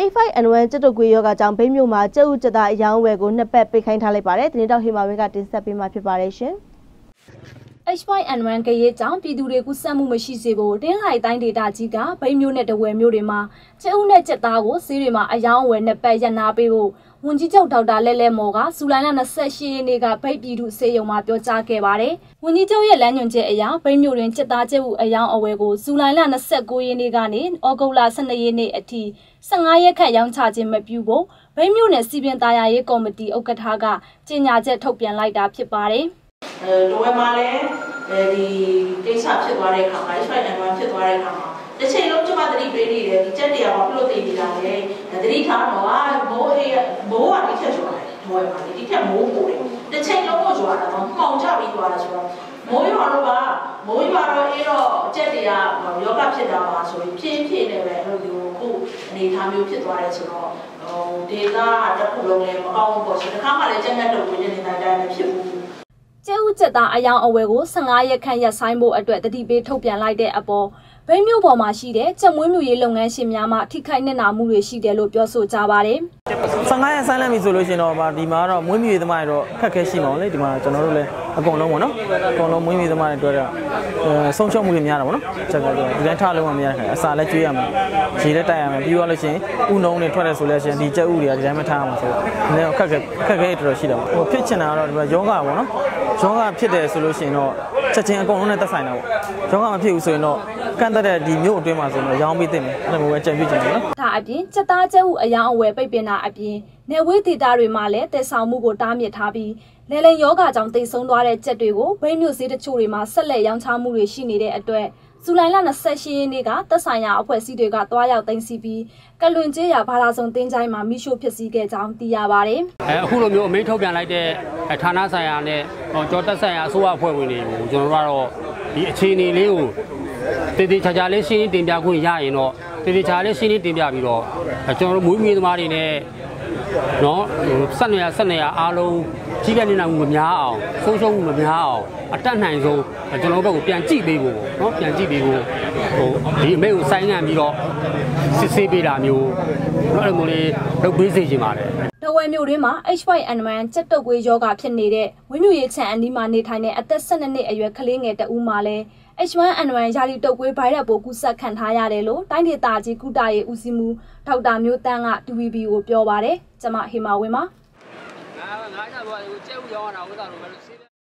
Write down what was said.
A5N1 ကြက်တုတ်ကွေးယောဂကြောင့်ဘိန်းမြို့မှာကျုပ်ဥကျသားအယောင်းဝယ်ကိုနှစ်ပတ်ပိတ်ခိုင်းထားလိုက်ပါတယ်။တင်းတောက်ဟေမာဝင်းကတင်ဆက်ပေးမှာဖြစ်ပါတယ်ရှင်။ H5N1 ကရေးကြောင့်ပြည်သူတွေကူးစက်မှုမရှိစေဖို့တင်းလှိုင်တိုင်းဒေသကြီးကဗိမ်းမျိုးနဲ့တဝယ်မျိုးတွေမှာကျဲဦးနဲ့ကြက်သားကိုဈေးတွေမှာအယောင်းဝယ်နှစ်ပတ်ရပ်နာပေးဖို့ ဝန်ကြီးချုပ်ဒေါက်တာလဲလဲမော်ကဇူလိုင်လ28ရက်နေ့ကဗိတ်ပြည်သူစေယုံမှာပြောကြားခဲ့ပါတယ်။ဝန်ကြီးချုပ်ရဲ့လမ်းညွှန်ချက်အရဗိတ်မျိုးတွင်ကြက်သားကျဲဦးအယောင်းအဝယ်ကိုဇူလိုင်လ29ရက်နေ့ကနေဩဂုတ်လ12ရက်နေ့အထိ15ရက်ခန့်ရောင်းချခြင်းမပြုဖို့ဗိတ်မျိုးနဲ့စီပင်သားရရေးကော်မတီဥက္ကဋ္ဌကကြေညာချက်ထုတ်ပြန်လိုက်တာဖြစ်ပါတယ်။အဲတော့ဝယ်မှာလည်းအဲဒီကိစ္စဖြစ်သွားတဲ့အခါမှာ H5 N1 ဖြစ်သွားတဲ့အခါမှာ တစ်ချိန်လုံးကျမသတိပေးနေတယ်ဒီချက်တရားဘာဖြစ်လို့သိနေတာလဲသတိထားတော့ဟာမိုးအေးမိုးကဒီထက်ကျော်တယ်ဝယ်မှာဒီထက်မိုးပိုတယ်တစ်ချိန်လုံးကိုကျော်တာတော့မှောင်ချပြီးသွားတာဆိုတော့မိုးရွာတော့ကမိုးရွာတော့အေးတော့ချက်တရားယောဂဖြစ်တာပါဆိုပြီးဖြည်းဖြည်းနဲ့ပဲအဲ့လိုမျိုးခုအနေထားမျိုးဖြစ်သွားတယ်ဆိုတော့ဟိုဒေတာတစ်ခုလုံးလည်းမကောင်းဘူးပေါ့ဆိုတခါမှလည်းကြက်ငတ်တုံဝင်နေတဲ့တိုင်းတိုင်းမဖြစ်ဘူး ကျဲဥကျက်သားအယောင်အဝယ်ကို15ရက်ခန့်ရက်ဆိုင်ဖို့အတွက်တတိပေးထုတ်ပြန်လိုက်တဲ့အပေါ်ဗိမ်းမြို့ပေါ်မှာရှိတဲ့ကြက်မွေးမြူရေးလုပ်ငန်းရှင်များမှထိခိုက်နစ်နာမှုတွေရှိတယ်လို့ပြောဆိုကြပါတယ်။15ရက်ဆိုင်လိုက်ပြီဆိုလို့ရှိရင်တော့ဒီမှာတော့မွေးမြူရေးသမားတွေတော့ခက်ခဲရှိမှာလေဒီမှာကျွန်တော်တို့လည်း အကုန်လုံးပေါ့နော်။အကုန်လုံးမွေးမြူရေးသမားတွေတွေ့တော့ဆုံးရှုံးမှုတွေများတာပေါ့နော်။ချက်ကတော့ဒီတိုင်းထားလို့မရတဲ့ခါအစာလည်းကျွေးရမယ်။ရေလည်းတိုက်ရမယ်ပြီးတော့လို့ရှိရင်ဥနှုံးတွေထွက်တယ်ဆိုလို့ရှိရင်ဒီကြက်ဥတွေကဒီတိုင်းမထားရမှာဆိုတော့နည်းခက်ခဲခက်ခဲတော်တော်ရှိတယ်ပေါ့။ဟိုဖြစ်ချင်တာကတော့ဒီမှာယောဂပေါ့နော်။ယောဂဖြစ်တယ်ဆိုလို့ရှိရင်တော့ချက်ချင်းအကုန်လုံးနဲ့သက်ဆိုင်တာပေါ့။ယောဂမဖြစ်ဘူးဆိုရင်တော့ ကန့်တဲ့ဒီမျိုးအတွင်းမှာဆိုတော့ရောင်းပေးတင်တယ်အဲ့လိုမျိုးပဲကြံပြကြတယ်နော်ဒါအပြင်စက်သားကျဲဥအယောင်အဝယ်ပိတ်ပင်တာအပြင်နေဝေးဒေတာတွေမှာလည်းတည်ဆောင်မှုကိုတားမြစ်ထားပြီးလေလင်ယောဂကြောင့်တိတ်ဆုံးသွားတဲ့ကြက်တွေကိုဘိန်းမြို့ဈေးတချို့တွေမှာဆက်လက်ရောင်းချမှုတွေရှိနေတဲ့အတွက်ဇူလိုင်လ28ရက်နေ့ကသက်ဆိုင်ရာအဖွဲ့အစည်းတွေကတွားရောက်သိမ်းဆီးပြီးကလွန်ကျေးရဘာသာဆောင်တင်းချိုင်းမှာမိရှို့ဖြစ်စည်းခဲ့ကြောင်းသိရပါတယ်။အဲအခုလိုမျိုးအမိန့်ထုတ်ပြန်လိုက်တဲ့ဌာနဆိုင်ရာနဲ့ကြောတက်ဆိုင်ရာအစိုးရအဖွဲ့ဝင်တွေကိုကျွန်တော်တို့ကတော့ဒီအခြေအနေလေးကို တည်တည်ချာချာလေးရှင်းတင်ပြခွင့်ရရင်တော့တည်တည်ချာလေးရှင်းတင်ပြပြီးတော့ကျွန်တော်တို့မွေးမြူသမားတွေနဲ့နော်ဆက်နေရဆက်နေရအားလုံး ကြီးတဲ့နေနိုင်မှုမများအောင်ဆုံးရှုံးမှုမများအောင်အတက်နိုင်ဆုံးကျွန်တော်တို့ဘက်ကိုပြန်ကြည့်ပေးဖို့နော်ပြန်ကြည့်ပေးဖို့ဟိုဒီအမေကိုဆိုင်းငံ့ပြီးတော့စစ်ဆေးပေးတာမျိုးနော်အဲ့လိုမျိုးလေးလုပ်ပေးစေချင်ပါတယ်တဝဲမြို့တွင်းမှာ H5N1 စက်တုပ်ကွေးယောဂဖြစ်နေတဲ့ဝင်းမြူရေးချန်အနီးမှာနေထိုင်တဲ့အသက်12နှစ်အရွယ်ကလေးငယ်တဦးမှလည်း H1N1 ယာလီတုပ်ကွေးဗိုင်းရပ်ပိုးကူးစက်ခံထားရတယ်လို့တိုင်းဒေသကြီးကုတရေးဦးစီးမှုဒေါက်တာမျိုးတန်းက TVB ကိုပြောပါတယ်။ကျွန်မဟေမာဝင်းပါ။ ငါငါ့ကဘာလို့ကျဲဦးရောင်းတာဥစ္စာလိုပဲ